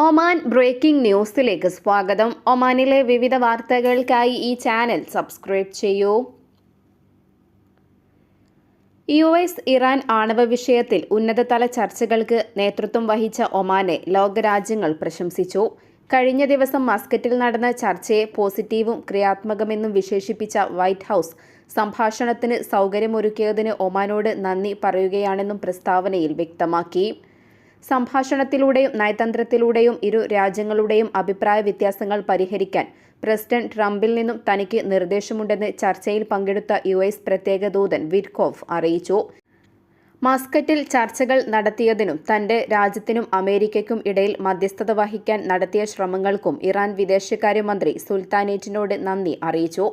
Oman breaking ന്യൂസിലേക്ക് സ്വാഗതം. ഒമാനിലെ വിവിധ വാർത്തകൾക്കായി ഈ ചാനൽ സബ്സ്ക്രൈബ് ചെയ്യൂ. യു എസ് ഇറാൻ ആണവ വിഷയത്തിൽ ഉന്നതതല ചർച്ചകൾക്ക് നേതൃത്വം വഹിച്ച ഒമാനെ ലോകരാജ്യങ്ങൾ പ്രശംസിച്ചു. കഴിഞ്ഞ ദിവസം മസ്കറ്റിൽ നടന്ന ചർച്ചയെ പോസിറ്റീവും ക്രിയാത്മകമെന്നും വിശേഷിപ്പിച്ച വൈറ്റ് ഹൌസ് സംഭാഷണത്തിന് സൗകര്യമൊരുക്കിയതിന് ഒമാനോട് നന്ദി പറയുകയാണെന്നും പ്രസ്താവനയിൽ വ്യക്തമാക്കി. സംഭാഷണത്തിലൂടെയും നയതന്ത്രത്തിലൂടെയും ഇരു രാജ്യങ്ങളുടെയും അഭിപ്രായ വ്യത്യാസങ്ങൾ പരിഹരിക്കാൻ പ്രസിഡന്റ് ട്രംപിൽ നിന്നും തനിക്ക് നിർദ്ദേശമുണ്ടെന്ന് ചർച്ചയിൽ പങ്കെടുത്ത യു എസ് പ്രത്യേക ദൂതൻ വിർക്കോഫ് അറിയിച്ചു. മസ്കറ്റിൽ ചർച്ചകൾ നടത്തിയതിനും തന്റെ രാജ്യത്തിനും അമേരിക്കയ്ക്കും ഇടയിൽ മധ്യസ്ഥത വഹിക്കാൻ നടത്തിയ ശ്രമങ്ങൾക്കും ഇറാൻ വിദേശകാര്യമന്ത്രി സുൽത്താനേറ്റിനോട് നന്ദി അറിയിച്ചു.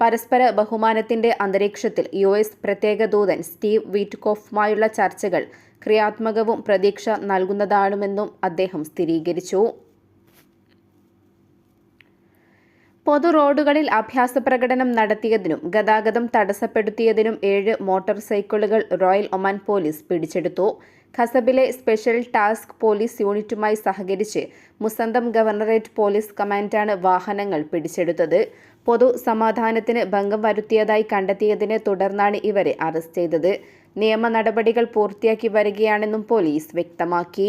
പരസ്പര ബഹുമാനത്തിന്റെ അന്തരീക്ഷത്തിൽ യു എസ് പ്രത്യേക ദൂതൻ സ്റ്റീവ് വീറ്റ്കോഫുമായുള്ള ചർച്ചകൾ ക്രിയാത്മകവും പ്രതീക്ഷ നൽകുന്നതാണെന്നും അദ്ദേഹം സ്ഥിരീകരിച്ചു. പൊതു റോഡുകളിൽ അഭ്യാസ പ്രകടനം നടത്തിയതിനും ഗതാഗതം തടസ്സപ്പെടുത്തിയതിനും ഏഴ് മോട്ടോർ സൈക്കിളുകൾ റോയൽ ഒമാൻ പോലീസ് പിടിച്ചെടുത്തു. ഖസബിലെ സ്പെഷ്യൽ ടാസ്ക് പോലീസ് യൂണിറ്റുമായി സഹകരിച്ച് മുസന്തം ഗവർണറേറ്റ് പോലീസ് കമാൻഡാണ് വാഹനങ്ങൾ പിടിച്ചെടുത്തത്. പൊതു സമാധാനത്തിന് ഭംഗം വരുത്തിയതായി കണ്ടെത്തിയതിനെ തുടർന്നാണ് ഇവരെ അറസ്റ്റ് ചെയ്തത്. നിയമ നടപടികൾ പൂർത്തിയാക്കി വരികയാണെന്നും പോലീസ് വ്യക്തമാക്കി.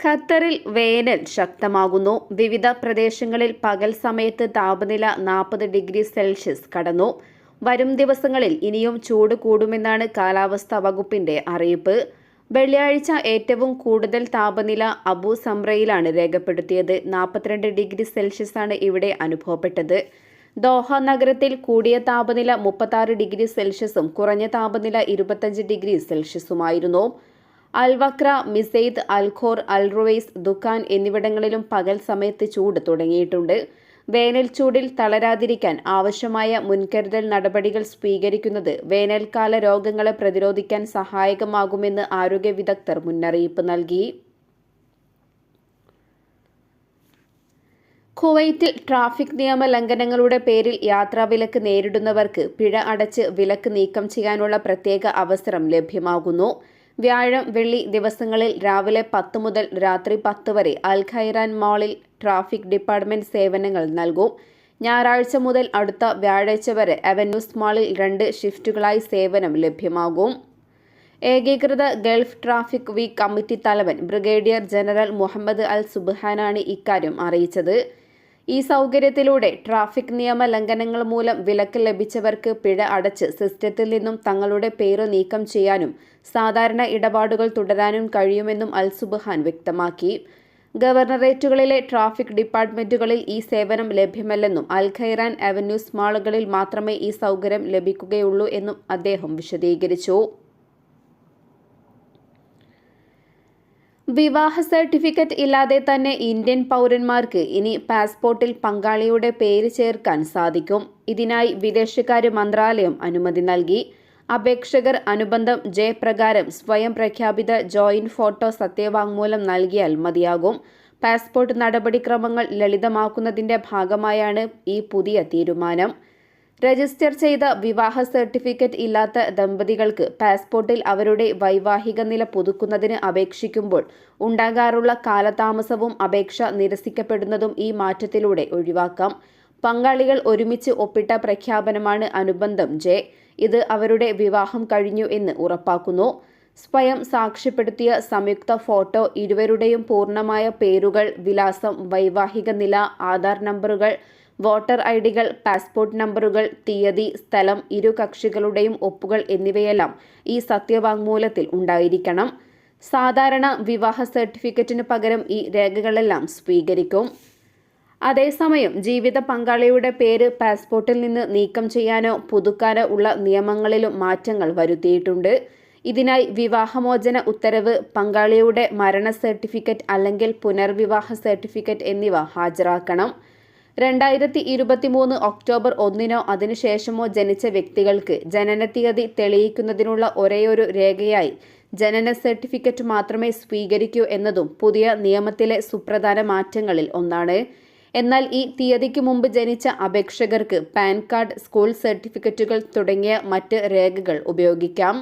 ഖത്തറിൽ വേനൽ ശക്തമാകുന്നു. വിവിധ പ്രദേശങ്ങളിൽ പകൽ സമയത്ത് താപനില നാൽപ്പത് ഡിഗ്രി സെൽഷ്യസ് കടന്നു. വരും ദിവസങ്ങളിൽ ഇനിയും ചൂട് കൂടുമെന്നാണ് കാലാവസ്ഥാ വകുപ്പിന്റെ അറിയിപ്പ്. വെള്ളിയാഴ്ച ഏറ്റവും കൂടുതൽ താപനില അബു സംറയിലാണ് രേഖപ്പെടുത്തിയത്. നാൽപ്പത്തിരണ്ട് ഡിഗ്രി സെൽഷ്യസ് ആണ് ഇവിടെ അനുഭവപ്പെട്ടത്. ദോഹ നഗരത്തിൽ കൂടിയ താപനില മുപ്പത്താറ് ഡിഗ്രി സെൽഷ്യസും കുറഞ്ഞ താപനില ഇരുപത്തഞ്ച് ഡിഗ്രി സെൽഷ്യസുമായിരുന്നു. അൽവക്ര മിസൈദ് അൽഖോർ അൽറുവൈസ് ദുഖാൻ എന്നിവിടങ്ങളിലും പകൽ സമയത്ത് ചൂട് തുടങ്ങിയിട്ടുണ്ട്. വേനൽ ചൂടിൽ തളരാതിരിക്കാൻ ആവശ്യമായ മുൻകരുതൽ നടപടികൾ സ്വീകരിക്കുന്നത് വേനൽക്കാല രോഗങ്ങളെ പ്രതിരോധിക്കാൻ സഹായകമാകുമെന്ന് ആരോഗ്യ വിദഗ്ധർ മുന്നറിയിപ്പ് നൽകി. കുവൈറ്റിൽ ട്രാഫിക് നിയമ ലംഘനങ്ങളുടെ പേരിൽ യാത്രാവിലക്ക് നേരിടുന്നവർക്ക് പിഴ അടച്ച് വിലക്ക് നീക്കം ചെയ്യാനുള്ള പ്രത്യേക അവസരം ലഭ്യമാകുന്നു. വ്യാഴം വെള്ളി ദിവസങ്ങളിൽ രാവിലെ പത്ത് മുതൽ രാത്രി പത്ത് വരെ അൽ ഖൈറാൻ മാളിൽ ട്രാഫിക് ഡിപ്പാർട്ട്മെന്റ് സേവനങ്ങൾ നൽകും. ഞായറാഴ്ച മുതൽ അടുത്ത വ്യാഴാഴ്ച വരെ അവന്യൂസ് മാളിൽ രണ്ട് ഷിഫ്റ്റുകളായി സേവനം ലഭ്യമാകും. ഏകീകൃത ഗൾഫ് ട്രാഫിക് വീക്ക് കമ്മിറ്റി തലവൻ ബ്രിഗേഡിയർ ജനറൽ മുഹമ്മദ് അൽ സുബ്ഹാനാണ് ഇക്കാര്യം അറിയിച്ചത്. ഈ സൗകര്യത്തിലൂടെ ട്രാഫിക് നിയമ ലംഘനങ്ങൾ മൂലം വിലക്ക് ലഭിച്ചവർക്ക് പിഴ അടച്ച് സിസ്റ്റത്തിൽ നിന്നും തങ്ങളുടെ പേര് നീക്കം ചെയ്യാനും സാധാരണ ഇടപാടുകൾ തുടരാനും കഴിയുമെന്നും അൽ സുബ്ഹാൻ വ്യക്തമാക്കി. ഗവർണറേറ്റുകളിലെ ട്രാഫിക് ഡിപ്പാർട്ട്മെന്റുകളിൽ ഈ സേവനം ലഭ്യമല്ലെന്നും അൽ ഖൈറാൻ അവന്യൂസ് മാളുകളിൽ മാത്രമേ ഈ സൗകര്യം ലഭിക്കുകയുള്ളൂ എന്നും അദ്ദേഹം വിശദീകരിച്ചു. വിവാഹ സർട്ടിഫിക്കറ്റ് ഇല്ലാതെ തന്നെ ഇന്ത്യൻ പൗരന്മാർക്ക് ഇനി പാസ്പോർട്ടിൽ പങ്കാളിയുടെ പേര് ചേർക്കാൻ സാധിക്കും. ഇതിനായി വിദേശകാര്യ മന്ത്രാലയം അനുമതി നൽകി. അപേക്ഷകർ അനുബന്ധം ജയപ്രകാരം സ്വയം പ്രഖ്യാപിത ജോയിന്റ് ഫോട്ടോ സത്യവാങ്മൂലം നൽകിയാൽ മതിയാകും. പാസ്പോർട്ട് നടപടിക്രമങ്ങൾ ലളിതമാക്കുന്നതിന്റെ ഭാഗമായാണ് ഈ പുതിയ തീരുമാനം. രജിസ്റ്റർ ചെയ്ത വിവാഹ സർട്ടിഫിക്കറ്റ് ഇല്ലാത്ത ദമ്പതികൾക്ക് പാസ്പോർട്ടിൽ അവരുടെ വൈവാഹിക നില പുതുക്കുന്നതിന് അപേക്ഷിക്കുമ്പോൾ ഉണ്ടാകാറുള്ള കാലതാമസവും അപേക്ഷ നിരസിക്കപ്പെടുന്നതും ഈ മാറ്റത്തിലൂടെ ഒഴിവാക്കാം. പങ്കാളികൾ ഒരുമിച്ച് ഒപ്പിട്ട പ്രഖ്യാപനമാണ് അനുബന്ധം ജെ. ഇത് അവരുടെ വിവാഹം കഴിഞ്ഞു എന്ന് ഉറപ്പാക്കുന്നു. സ്വയം സാക്ഷ്യപ്പെടുത്തിയ സംയുക്ത ഫോട്ടോ ഇരുവരുടെയും പൂർണമായ പേരുകൾ വിലാസം വൈവാഹിക നില ആധാർ നമ്പറുകൾ വോട്ടർ ഐ ഡികൾ പാസ്പോർട്ട് നമ്പറുകൾ തീയതി സ്ഥലം ഇരു കക്ഷികളുടെയും ഒപ്പുകൾ എന്നിവയെല്ലാം ഈ സത്യവാങ്മൂലത്തിൽ ഉണ്ടായിരിക്കണം. സാധാരണ വിവാഹ സർട്ടിഫിക്കറ്റിന് പകരം ഈ രേഖകളെല്ലാം സ്വീകരിക്കും. അതേസമയം ജീവിത പങ്കാളിയുടെ പേര് പാസ്പോർട്ടിൽ നിന്ന് നീക്കം ചെയ്യാനോ പുതുക്കാനോ ഉള്ള നിയമങ്ങളിലും മാറ്റങ്ങൾ വരുത്തിയിട്ടുണ്ട്. ഇതിനായി വിവാഹമോചന ഉത്തരവ് പങ്കാളിയുടെ മരണ സർട്ടിഫിക്കറ്റ് അല്ലെങ്കിൽ പുനർവിവാഹ സർട്ടിഫിക്കറ്റ് എന്നിവ ഹാജരാക്കണം. രണ്ടായിരത്തി ഇരുപത്തിമൂന്ന് ഒക്ടോബർ ഒന്നിനോ അതിനുശേഷമോ ജനിച്ച വ്യക്തികൾക്ക് ജനനത്തീയതി തെളിയിക്കുന്നതിനുള്ള ഒരേയൊരു രേഖയായി ജനന സർട്ടിഫിക്കറ്റ് മാത്രമേ സ്വീകരിക്കൂ എന്നതും പുതിയ നിയമത്തിലെ സുപ്രധാന മാറ്റങ്ങളിൽ ഒന്നാണ്. എന്നാൽ ഈ തീയതിക്ക് മുമ്പ് ജനിച്ച അപേക്ഷകർക്ക് പാൻ കാർഡ് സ്കൂൾ സർട്ടിഫിക്കറ്റുകൾ തുടങ്ങിയ മറ്റ് രേഖകൾ ഉപയോഗിക്കാം.